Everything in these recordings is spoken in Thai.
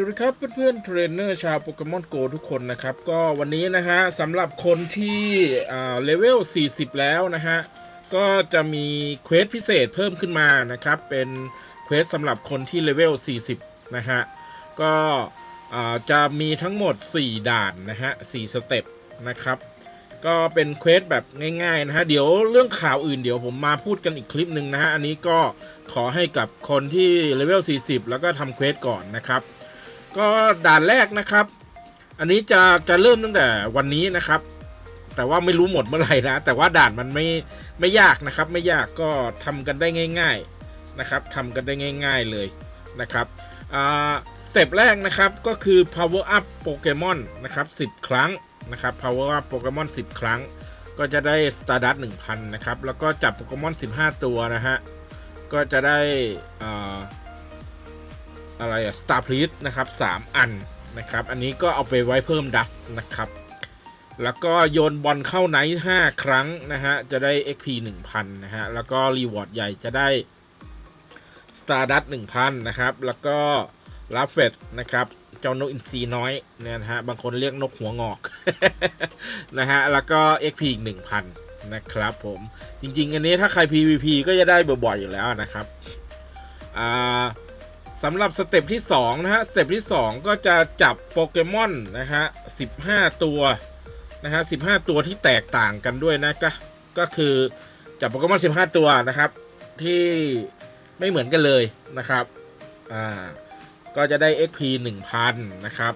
วัสดีครับเพื่อนๆเทรนเนอร์ชาวโปเกมอนโกทุกคนนะครับ ก็วันนี้นะฮะสำหรับคนที่เลเวล 40 แล้วนะฮะ ก็จะมีเควสพิเศษเพิ่มขึ้นมานะครับ เป็นเควสสำหรับคนที่เลเวล 40 นะฮะ ก็อ่าจะมีทั้งหมด 4 ด่านนะฮะ4สเต็ปนะครับ ก็เป็นเควสแบบง่ายๆนะฮะ เดี๋ยวเรื่องข่าวอื่นเดี๋ยวผมมาพูดกันอีกคลิปหนึ่งนะฮะ อันนี้ก็ขอให้กับคนที่เลเวล 40 แล้วก็ทำเควสก่อนนะครับ ก็ด่านแรกนะครับ อันนี้จะจะเริ่มตั้งแต่วันนี้นะครับ แต่ว่าไม่รู้หมดเมื่อไหร่นะ แต่ว่าด่านมันไม่ไม่ยากนะครับ ไม่ยากก็ทำกันได้ง่าย ๆนะครับทำกันได้ง่าย ๆเลยนะครับสเต็ปแรกนะครับก็คือ power up โปเกมอนนะครับ10 ครั้งนะครับ power up โปเกมอน10 ครั้ง ก็จะได้ stardust 1,000 นะครับ แล้วก็จับโปเกมอน 15 ตัวนะฮะ ก็จะได้อ่า อะไรอะ Star p l e a t นะครับ 3 อันนะครับ อันนี้ก็เอาไปไว้เพิ่มดัสนะครับ แล้วก็โยนบอลเข้าไนท์5ครั้งนะฮะ จะได้ XP 1000 นะฮะ แล้วก็รีวอร์ดใหญ่จะได้ Stardust 1000 นะครับ แล้วก็ลาเฟตนะครับเจ้านกอินทรีน้อยเนี่ยนะฮะ บางคนเรียกนกหัวงอก นะฮะ แล้วก็ XP อีก 1000 นะครับผม จริง ๆ อันนี้ถ้าใคร PVP ก็จะได้บ่อยๆอยู่แล้วนะครับ อ่า สำหรับสเต็ปที่2นะฮะสเต็ปที่ 2 ก็จะจับโปเกมอนนะฮะ15 ตัวนะฮะ15 ตัวที่แตกต่างกันด้วยนะก็ก็คือจับโปเกมอน 15 ตัวนะครับที่ไม่เหมือนกันเลยนะครับอ่าก็จะได้ XP 1000 นะครับ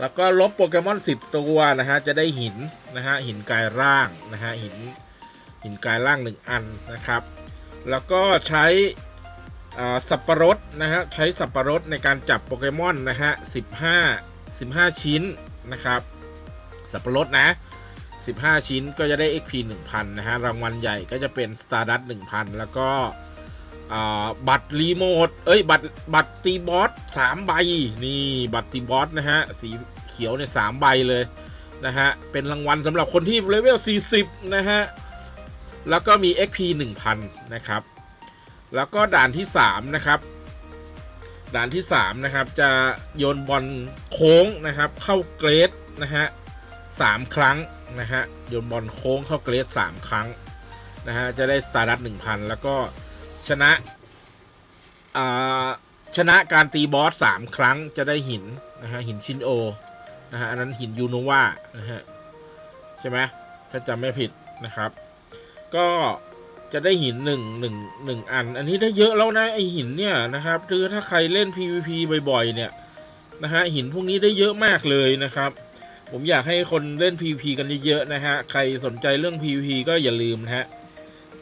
แล้วก็ลบโปเกมอน 10 ตัวนะฮะจะได้หินนะฮะหินกายร่างนะฮะหินหินกายร่าง 1 อันนะครับ แล้วก็ใช้ สับปะรดนะฮะใช้สับปะรดในการจับโปเกมอนนะฮะ15 15 ชิ้นนะครับ สับปะรดนะ 15 ชิ้นก็จะได้ XP 1000 นะฮะ รางวัลใหญ่ก็จะเป็น Stardust 1000 แล้วก็บัตรรีโมท เอ้ย บัตรบัตรตีบอส3ใบ นี่ บัตรตีบอสนะฮะ สีเขียวเนี่ย3ใบเลยนะฮะ เป็นรางวัลสำหรับคนที่เลเวล 40 นะฮะ แล้วก็มี XP 1000 นะครับ แล้วก็ด่านที่ 3 นะครับ ด่านที่ 3 นะครับ จะโยนบอลโค้งนะครับ เข้าเกรดนะฮะสามครั้งนะฮะโยนบอลโค้งเข้าเกรดสามครั้งนะฮะจะได้สตาร์ดัตหนึ่งพันแล้วก็ชนะชนะการตีบอสสามครั้งจะได้หินนะฮะหินชินโอนะฮะอันนั้นหินยูโนวานะฮะใช่ไหมถ้าจำไม่ผิดนะครับ ก็ จะได้หินหนึ่งหนึ่งหนึ่งอัน อันนี้ได้เยอะแล้วนะไอหินเนี่ยนะครับคือถ้าใครเล่น PVP บ่อยๆ เนี่ยนะฮะหินพวกนี้ได้เยอะมากเลยนะครับ ผมอยากให้คนเล่น PVP กันเยอะๆนะฮะใครสนใจเรื่อง PVP ก็อย่าลืมนะฮะ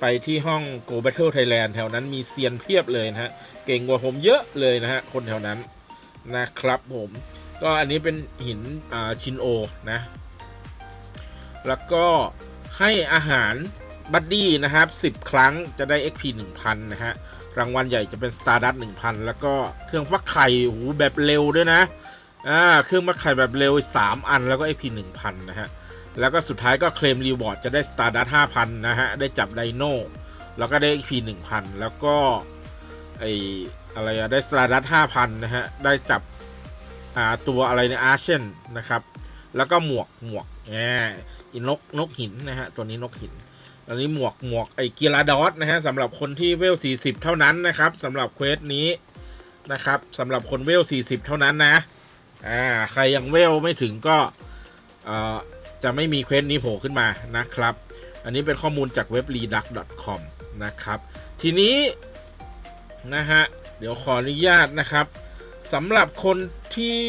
ไปที่ห้อง Go Battle Thailand แถวนั้นมีเซียนเพียบเลยนะฮะเก่งกว่าผมเยอะเลยนะฮะคนแถวนั้นนะครับผมก็อันนี้เป็นหินอ่าชินโอนะ แล้วก็ให้อาหาร บัดดี้นะครับ 10 ครั้งจะได้ XP 1000 นะฮะ รางวัลใหญ่จะเป็น Stardust 1000 แล้วก็เครื่องฟักไข่โอ้โหแบบเร็วด้วยนะอ่าเครื่องฟักไข่แบบเร็ว 3 อันแล้วก็ XP 1000 นะฮะ แล้วก็สุดท้ายก็เคลมรีวอร์ดจะได้ Stardust 5,000 นะฮะ ได้จับไดโนแล้วก็ได้ XP 1000 แล้วก็ไออะไรอะได้ Stardust 5,000 นะฮะ ได้จับอ่าตัวอะไรในอาร์เชนนะครับ แล้วก็หมวกหมวกแหมนกนกหินนะฮะ ตัวนี้นกหิน อันนี้หมวกหมวกไอกีฬาดอสนะฮะสำหรับคนที่เวล 40 เท่านั้นนะครับสำหรับเควสนี้นะครับสำหรับคนเวล 40 เท่านั้นนะอ่าใครยังเวลไม่ถึงก็เอ่อจะไม่มีเควสนี้โผล่ขึ้นมานะครับ อันนี้เป็นข้อมูลจากเว็บ reduc.com นะครับ ทีนี้นะฮะเดี๋ยวขออนุญาตนะครับสำหรับคนที่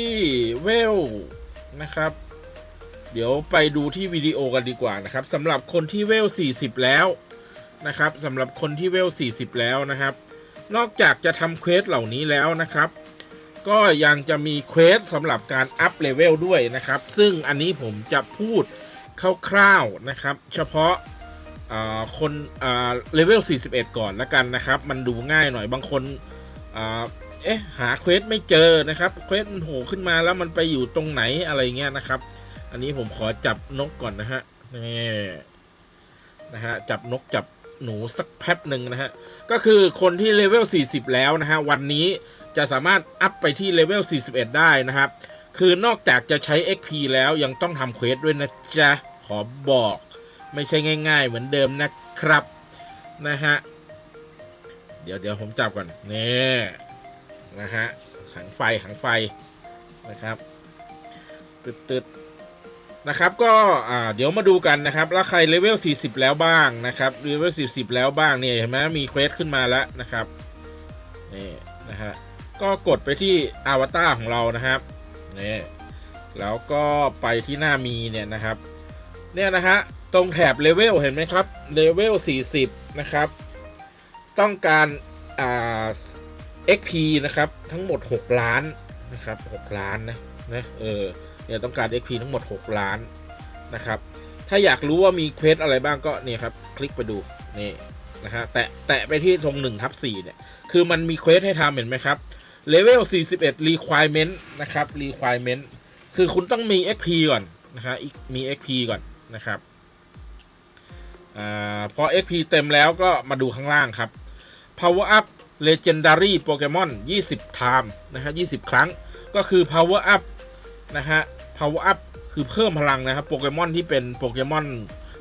เวลนะครับ เดี๋ยวไปดูที่วิดีโอกันดีกว่านะครับสำหรับคนที่เวล 40 แล้วนะครับสำหรับคนที่เวล 40 แล้วนะครับ นอกจากจะทำเควสเหล่านี้แล้วนะครับ ก็ยังจะมีเควสสำหรับการอัพเลเวลด้วยนะครับ ซึ่งอันนี้ผมจะพูดคร่าวๆนะครับ เฉพาะาคนเลเวล 41 ก่อนละกันนะครับ มันดูง่ายหน่อยบางคนเอ๊ะหาเควสไม่เจอนะครับเควสมันโผล่ขึ้นมาแล้วมันไปอยู่ตรงไหนอะไรเงี้ยนะครับ อันนี้ผมขอจับนกก่อนนะฮะนี่นะฮะจับนกจับหนูสักแป๊บหนึ่งนะฮะ ก็คือคนที่เลเวล 40 แล้วนะฮะ วันนี้จะสามารถอัพไปที่เลเวล 41 ได้นะครับ คือนอกจากจะใช้ XP แล้วยังต้องทำเควสด้วยนะจ๊ะ ขอบอกไม่ใช่ง่าย ๆ เหมือนเดิมนะครับ นะฮะ เดี๋ยวเดี๋ยวผมจับก่อนนี่นะฮะขังไฟขังไฟนะครับตึดตึด นะครับก็เดี๋ยวมาดูกันนะครับแล้วใครเลเวล 40 แล้วบ้างนะครับเลเวล 40 แล้วบ้างเนี่ยเห็นไหมมีเควสขึ้นมาแล้วนะครับนี่นะฮะก็กดไปที่อวตารของเรานะครับนี่แล้วก็ไปที่หน้ามีเนี่ยนะครับเนี่ยนะฮะตรงแถบเลเวลเห็นไหมครับเลเวล 40 นะครับ ต้องการอ่า XP นะครับทั้งหมด 6 ล้านนะครับ 6 ล้านนะนะเออ เนี่ยต้องการ XP ทั้งหมด 6 ล้านนะครับ ถ้าอยากรู้ว่ามีเควสอะไรบ้างก็เนี่ยครับ คลิกไปดูนี่นะฮะแตะแตะไปที่ตรง1ทับ4เนี่ย คือมันมีเควสให้ทำเห็นไหมครับเลเวล41 requirement นะครับ requirement คือคุณต้องมี XP ก่อนนะฮะมี XP ก่อนนะครับอพอ XP เต็มแล้วก็มาดูข้างล่างครับ power up legendary Pokemon 20 time นะฮะ20 ครั้ง ก็คือ power up นะฮะ power up คือเพิ่มพลังนะครับ โปเกมอนที่เป็นโปเกมอน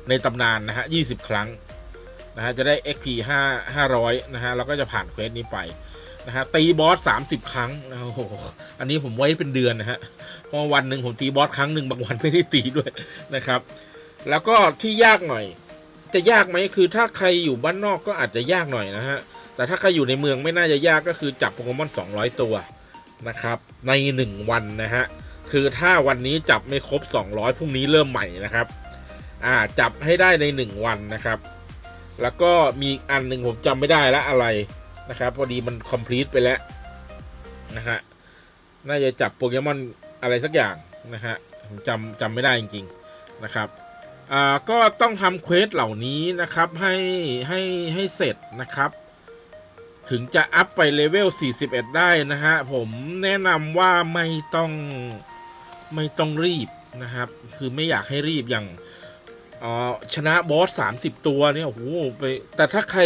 ในตำนานนะฮะ 20 ครั้งนะฮะ จะได้ XP 5 500 นะฮะ แล้วก็จะผ่านเควสนี้ไปนะฮะ ตีบอส 30 ครั้งโอ้โห อันนี้ผมไว้เป็นเดือนนะฮะ เพราะวันหนึ่งผมตีบอสครั้งหนึ่งบางวันไม่ได้ตีด้วยนะครับ แล้วก็ที่ยากหน่อย จะยากไหมคือถ้าใครอยู่บ้านนอกก็อาจจะยากหน่อยนะฮะ แต่ถ้าใครอยู่ในเมืองไม่น่าจะยากก็คือจับโปเกมอน 200 ตัวนะครับ ใน 1 วันนะฮะ คือถ้าวันนี้จับไม่ครบ 200พรุ่งนี้เริ่มใหม่นะครับ อ่าจับให้ได้ใน 1 วันนะครับ แล้วก็มีอันหนึ่งผมจำไม่ได้แล้วอะไรนะครับ พอดีมันคอมพลีทไปแล้วนะฮะน่าจะจับโปเกมอนอะไรสักอย่างนะฮะผมจำจำไม่ได้จริง ๆนะครับอ่าก็ต้องทำเควสเหล่านี้นะครับให้ให้ให้เสร็จนะครับถึงจะอัพไปเลเวล 41 ได้นะฮะ ผมแนะนำว่าไม่ต้อง ไม่ต้องรีบนะครับ คือไม่อยากให้รีบอย่างออชนะบอส 30 ตัวเนี่ยโอ้โหไปแต่ถ้าใคร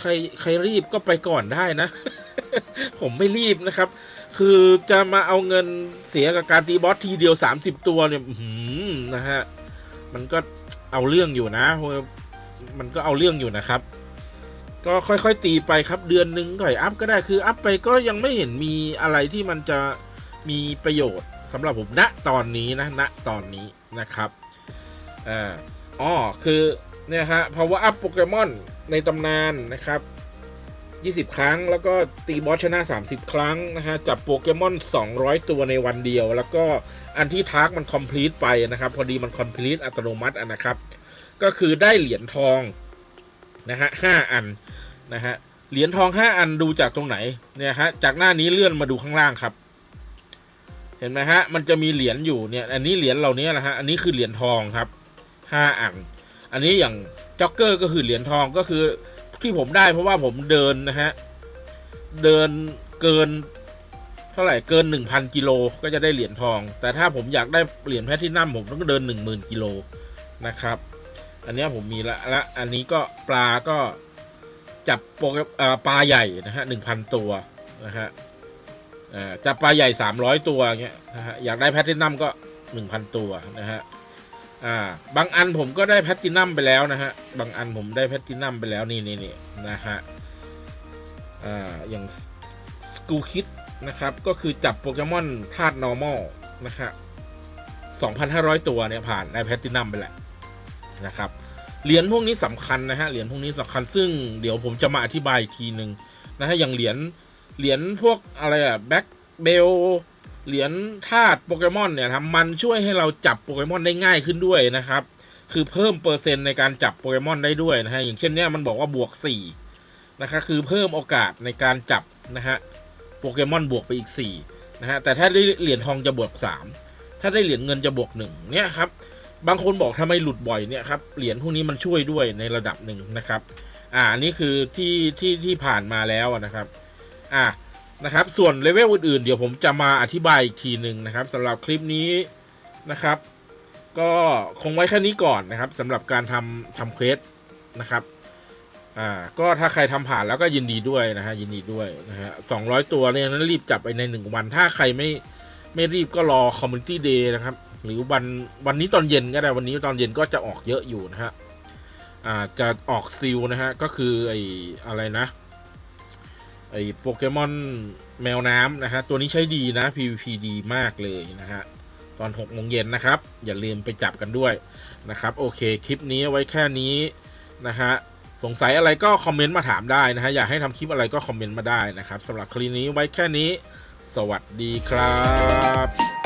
ใครใครรีบก็ไปก่อนได้นะ ผมไม่รีบนะครับ คือจะมาเอาเงินเสียกับการตีบอสทีเดียว 30 ตัวเนี่ยนะฮะมันก็เอาเรื่องอยู่นะ มันก็เอาเรื่องอยู่นะครับ ก็ค่อยๆตีไปครับเดือนหนึ่งก่อยอัพก็ได้คืออัพไปก็ยังไม่เห็นมีอะไรที่มันจะมีประโยชน์ สำหรับผมณตอนนี้นะณตอนนี้นะครับอ่าอ๋อคือเนี่ยฮะ power up โปเกมอนในตำนานนะครับ 20 ครั้งแล้วก็ตีบอสชนะ 30 ครั้งนะฮะ จับโปเกมอน 200 ตัวในวันเดียว แล้วก็อันที่ทาร์กมันคอมพลีทไปนะครับ พอดีมันคอมพลีทอัตโนมัติอะนะครับ ก็คือได้เหรียญทองนะฮะห้าอันนะฮะ เหรียญทองห้าอันดูจากตรงไหน เนี่ยฮะ จากหน้านี้เลื่อนมาดูข้างล่างครับ เห็นไหมฮะ มันจะมีเหรียญอยู่เนี่ย อันนี้เหรียญเหล่านี้แหละฮะ อันนี้คือเหรียญทองครับห้าอัน อันนี้อย่างจ็อกเกอร์ก็คือเหรียญทองก็คือที่ผมได้เพราะว่าผมเดินนะฮะ เดินเกินเท่าไหร่เกิน 1,000กิโลก็จะได้เหรียญทอง แต่ถ้าผมอยากได้เหรียญแพทที่นัมผมต้องเดิน 10,000กิโลนะครับ อันนี้ผมมีละและอันนี้ก็ปลาก็จับโปปลาใหญ่นะฮะ1,000ตัวนะฮะ จับปลาใหญ่ 300 ตัวเงี้ยนะฮะอยากได้แพทตินัมก็ 1,000 ตัวนะฮะอ่าบางอันผมก็ได้แพทตินัมไปแล้วนะฮะบางอันผมได้แพทตินัมไปแล้วนี่นี่นี่นะฮะอ่าอย่างสกูคิดนะครับก็คือจับโปเกมอนธาตุ normal นะฮะ2,500 ตัวเนี่ยผ่านได้แพทตินัมไปแล้วนะครับเหรียญพวกนี้สำคัญนะฮะเหรียญพวกนี้สำคัญซึ่งเดี๋ยวผมจะมาอธิบายอีกทีหนึ่งนะฮะอย่างเหรียญ เหรียญพวกอะไรอะแบ็คเบลเหรียญธาตุโปเกมอนเนี่ยครับมันช่วยให้เราจับโปเกมอนได้ง่ายขึ้นด้วยนะครับ คือเพิ่มเปอร์เซ็นต์ในการจับโปเกมอนได้ด้วยนะฮะอย่างเช่นเนี้ยมันบอกว่าบวก4นะครับคือเพิ่มโอกาสในการจับนะฮะโปเกมอนบวกไปอีก4นะฮะแต่ถ้าได้เหรียญทองจะบวก 3 ถ้าได้เหรียญเงินจะบวก1เนี่ยครับบางคนบอกทำไมหลุดบ่อยเนี่ยครับเหรียญพวกนี้มันช่วยด้วยในระดับหนึ่งนะครับ อ่าอันนี้คือที่ที่ที่ผ่านมาแล้วนะครับ อ่านะครับ ส่วนเลเวลอื่นๆ เดี๋ยวผมจะมาอธิบายอีกทีหนึ่งนะครับสำหรับคลิปนี้นะครับ ก็คงไว้แค่นี้ก่อนนะครับสำหรับการทำทำเควสนะครับอ่าก็ถ้าใครทำผ่านแล้วก็ยินดีด้วยนะฮะยินดีด้วยนะฮะสองร้อยตัวเนี่ยนั้นรีบจับไปในหนึ่งวัน ถ้าใครไม่ไม่รีบก็รอคอมมูนิตี้เดย์นะครับ หรือวันวันนี้ตอนเย็นก็ได้วันนี้ตอนเย็นก็จะออกเยอะอยู่นะฮะอ่าจะออกซิลนะฮะก็คือไออะไรนะ ไอโปเกมอนแมวน้ำนะฮะตัวนี้ใช้ดีนะ PVP ดีมากเลยนะฮะ ตอน6โมงเย็นนะครับ อย่าลืมไปจับกันด้วยนะครับ โอเค คลิปนี้ไว้แค่นี้นะฮะ สงสัยอะไรก็คอมเมนต์มาถามได้นะฮะ อยากให้ทำคลิปอะไรก็คอมเมนต์มาได้นะครับสำหรับคลิปนี้ไว้แค่นี้ สวัสดีครับ